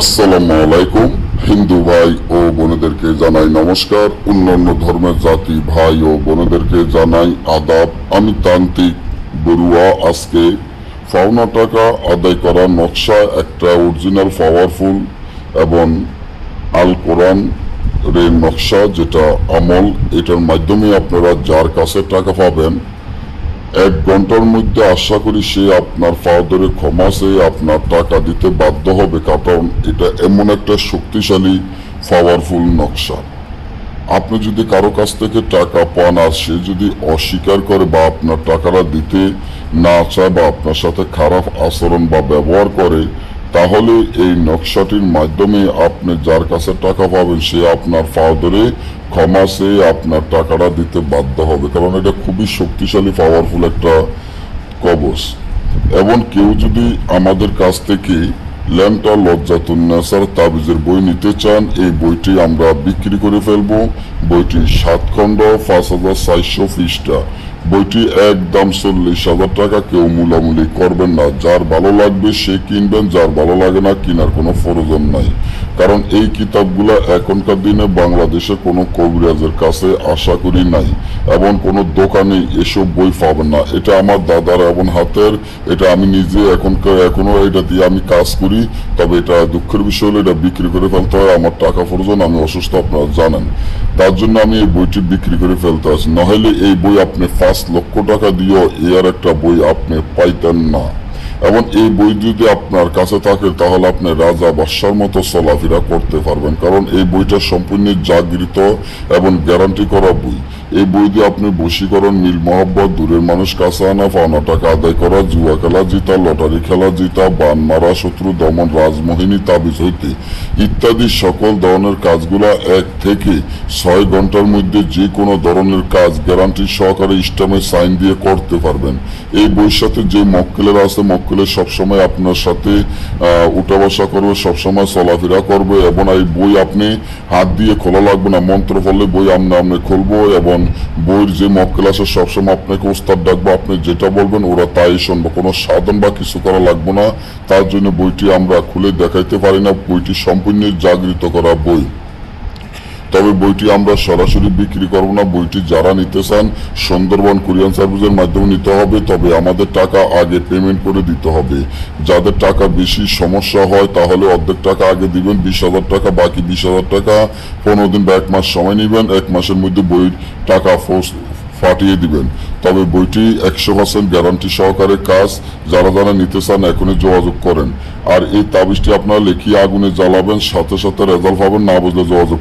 আসসালামু আলাইকুম। হিন্দু ভাই ও বোনেদেরকে জানাই নমস্কার। অন্যান্য ধর্মের জাতি, ভাই ও বোনেদেরকে জানাই আদাব। আমি তান্ত্রিক বড়ুয়া। আজকে পাওনা টাকা আদায় করার নকশা, একটা অরিজিনাল পাওয়ারফুল এবং আল কোরআন রের নকশা, যেটা আমল, এটার মাধ্যমে আপনারা যার কাছে টাকা পাবেন এক ঘণ্টার মধ্যে আশা করি সে আপনার ফাদারে ক্ষমা সে আপনার টাকা দিতে বাধ্য হবে, কারণ এটা এমন একটা শক্তিশালী পাওয়ারফুল নকশা। আপনি যদি কারও কাছ থেকে টাকা পান আর সে যদি অস্বীকার করে বা আপনার টাকাটা দিতে না চায় বা আপনার সাথে খারাপ আচরণ বা ব্যবহার করে তাহলে এই নকশাটির মাধ্যমে আপনি যার কাছে টাকা পাবেন, সে আপনার ধরে ক্ষমা চেয়ে আপনার টাকাটা দিতে বাধ্য হবে। কারণ এটা খুবই শক্তিশালী পাওয়ারফুল একটা কবচ। এবং কেউ যদি আমাদের কাছ থেকে ল্যান্টা লজ্জাতুন্নাসার তাবিজের বই নিতে চান, এই বইটি আমরা বিক্রি করে ফেলব। বইটি সাত খণ্ড, পাঁচ হাজার চারশো পৃষ্ঠা। বইটি একদম চল্লিশ হাজার টাকা। কেউ মূলামূলি করবেন না। যার ভালো লাগবে সে কিনবেন, যার ভালো লাগে না কেনার কোনো প্রয়োজন নাই। কারণ এই কিতাবগুলো এখনকার দিনে বাংলাদেশে কোনো কবিরাজের কাছে আশা করি নাই। এবং কোনো দোকানে এসব বই পাবেন না। এটা আমার দাদার এবং হাতের। এটা আমি নিজে এখনকার এখনও এটা দিয়ে আমি কাজ করি। তবে এটা দুঃখের বিষয় হলো, এটা বিক্রি করে ফেলতে হয়, আমার টাকা প্রয়োজন আমি অসুস্থ, আপনারা জানেন। তার জন্য আমি এই বইটি বিক্রি করে ফেলতে আছি নহেলে এই বই আপনি পাঁচ লক্ষ টাকা দিয়েও এর একটা বই আপনি পাইতেন না। এবং এই বই যদি আপনার কাছে থাকে, তাহলে আপনি রাজা বাদশার মতো চলাফেরা করতে পারবেন। কারণ এই বইটা সম্পূর্ণ জাগৃত এবং গ্যারান্টি করা বই। এই বই দিয়ে আপনি বশীকরণ মিল মহব্বত, দূরের মানুষ কাছে আনা পাওনা টাকা আদায় করা, জুয়া খেলা জিতা, লটারি খেলা জিতা, বান মারা, শত্রু দমন, রাজমোহিনী, তাবিজ হইতে ইত্যাদি সকল ধরনের কাজগুলা এক থেকে ছয় ঘণ্টার মধ্যে যে কোনো ধরনের কাজ গ্যারান্টি সহকারে ইস্টামে সাইন দিয়ে করতে পারবেন। এই বইয়ের সাথে যে মক্কেলের আছে মক্কেলের সবসময় আপনার সাথে উঠা বসা করবে, সবসময় চলাফেরা করবে এবং এই বই আপনি হাত দিয়ে খোলা লাগবে না মন্ত্র পড়লে বই আমরা আমরা খুলবো এবং বইয়ের যে মক্কেল ক্লাসে সবসময় আপনাকে ওস্তাদ ডাকবো, আপনি যেটা বলবেন ওরা তাই শুনব। কোনো সাধন বা কিছু করা লাগবো না। তার জন্য বইটি আমরা খুলে দেখাইতে পারি না। বইটি সম্পূর্ণ জাগৃত করা বই। তবে বইটি আমরা সরাসরি বিক্রি করব না। বইটি যারা নিতে চান, সুন্দরবন কুরিয়ান সার্ভিসের মাধ্যমে নিতে হবে। তবে আমাদের টাকা আগে পেমেন্ট করে দিতে হবে। যাদের টাকা বেশি সমস্যা হয়, তাহলে অর্ধেক টাকা আগে দিবেন। বিশ হাজার টাকা, বাকি বিশ হাজার টাকা পনেরো দিন বা এক মাস সময় নেবেন। এক মাসের মধ্যে বইয়ের টাকা ফোর্স ফাটিয়ে দিবেন। তবে বইটি একশো পার্সেন্ট গ্যারান্টি সহকারে কাজ। যারা যারা নিতে চান, এখনই যোগাযোগ করেন। আর এই তাবিজটি আপনারা লেখিয়ে আগুনে জ্বালাবেন, সাথে সাথে রেজাল্ট পাবেন। না বুঝলে যোগাযোগ।